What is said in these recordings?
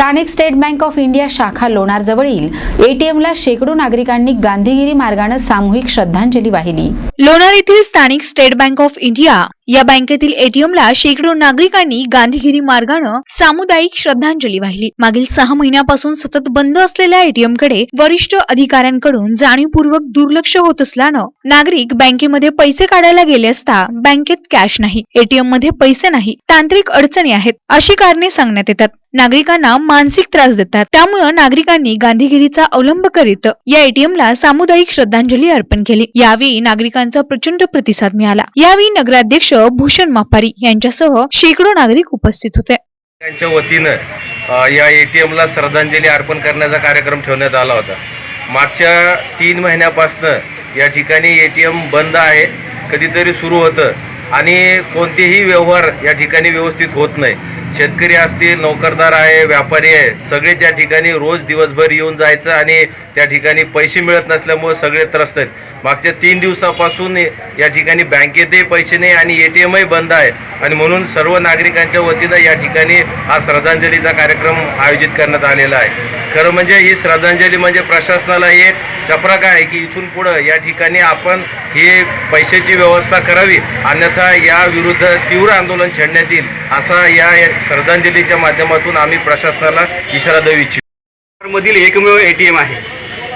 स्थानिक state bank of India शाखा लोणार जवळील एटीएमला शेकडो नागरिकांनी गांधीगिरी मार्गाने सामूहिक श्रद्धांजली वाहिली. लोणार येथील स्थानिक स्टेट बँक ऑफ इंडिया या बँकेतील एटीएमला शेकडो नागरिकांनी गांधीगिरी मार्गानं सामुदायिक श्रद्धांजली वाहिली. मागील सहा महिन्यापासून सतत बंद असलेल्या एटीएमकडे वरिष्ठ अधिकाऱ्यांकडून जाणीवपूर्वक दुर्लक्ष होत असल्यानं नागरिक बँकेमध्ये पैसे काढायला गेले असता बँकेत कॅश नाही एटीएममध्ये पैसे नाही तांत्रिक अडचणी आहेत अशी कारणे सांगण्यात येतात. नागरिकांना मानसिक त्रास देतात. त्यामुळे नागरिकांनी गांधीगिरीचा अवलंब करीत या एटीएमला सामुदायिक श्रद्धांजली अर्पण केली. यावेळी नागरिकांचा प्रचंड प्रतिसाद मिळाला. यावेळी नगराध्यक्ष भूषण मापारी यांच्यासह शेकडो नागरिक उपस्थित होते. त्यांच्या वतीनं या ए टी एमला श्रद्धांजली अर्पण करण्याचा कार्यक्रम ठेवण्यात आला होता. मागच्या तीन महिन्यापासनं या ठिकाणी ए टी एम बंद आहे. कधीतरी सुरू होतं. आणि कोणतेही व्यवहार या ठिकाणी व्यवस्थित होत नाही. शेतकरी असतील नोकरदार आहे व्यापारी आहे सगळे त्या ठिकाणी रोज दिवसभर येऊन जायचं आणि त्या ठिकाणी पैसे मिळत नसल्यामुळे सगळे त्रस्त आहेत. मागच्या तीन दिवसापासून या ठिकाणी बँकेतही पैसे नाही आणि ए टी एमही बंद आहे. आणि म्हणून सर्व नागरिकांच्या वतीनं या ठिकाणी हा श्रद्धांजलीचा कार्यक्रम आयोजित करण्यात आलेला आहे. खरं म्हणजे ही श्रद्धांजली म्हणजे प्रशासनाला एक चपराक आहे की इथून पुढं या ठिकाणी आपण ही पैशाची व्यवस्था करावी. अन्यथा या विरुद्ध तीव्र आंदोलन छेडण्यात येईल असा या या श्रद्धांजलीच्या माध्यमातून आम्ही प्रशासनाला इशारा देऊ इच्छितो. मधील एकमेव ए टी एम आहे.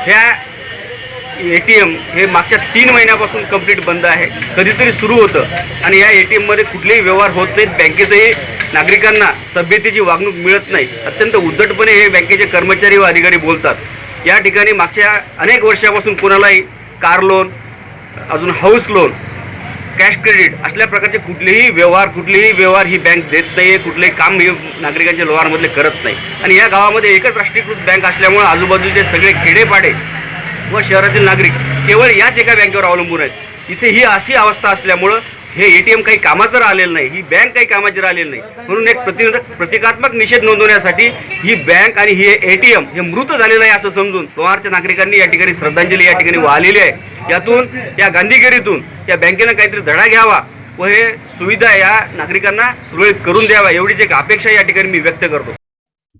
ह्या ए टी एम हे मागच्या तीन महिन्यापासून कंप्लीट बंद आहे. कधीतरी सुरू होतं आणि या ए टी एममध्ये कुठलेही व्यवहार होत नाहीत. बँकेतही नागरिकांना सभ्यतेची वागणूक मिळत नाही. अत्यंत उद्धटपणे हे बँकेचे कर्मचारी व अधिकारी बोलतात. या ठिकाणी मागच्या अनेक वर्षापासून कोणालाही कार लोन अजून हाऊस लोन कॅश क्रेडिट असल्या प्रकारचे कुठलेही व्यवहार कुठलेही व्यवहार ही बँक देत नाही आहे कुठलेही काम हे नागरिकांच्या व्यवहारमधले करत नाही. आणि या गावामध्ये एकच राष्ट्रीयकृत बँक असल्यामुळे आजूबाजूचे सगळे खेडेपाडे व शहरातील नागरिक केवळ याच एका बँकेवर अवलंबून आहेत. इथे ही अशी अवस्था असल्यामुळं हे ए टी एम काही कामाचं राहिलेलं नाही ही बँक काही कामाची राहिलेली नाही म्हणून एक प्रति प्रतिकात्मक निषेध नोंदवण्यासाठी ही बँक आणि हे ए टी एम हे मृत झालेलं आहे असं समजून लोहारच्या नागरिकांनी या ठिकाणी श्रद्धांजली या ठिकाणी वाहिलेली आहे. यातून या गांधीगिरीतून या बँकेनं काहीतरी धडा घ्यावा व हे सुविधा या नागरिकांना सुरळीत करून द्यावा एवढीच एक अपेक्षा या ठिकाणी मी व्यक्त करतो.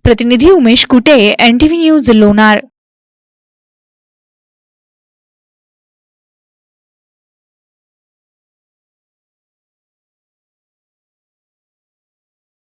प्रतिनिधी उमेश कुटे एनटीव्ही न्यूज लोणार.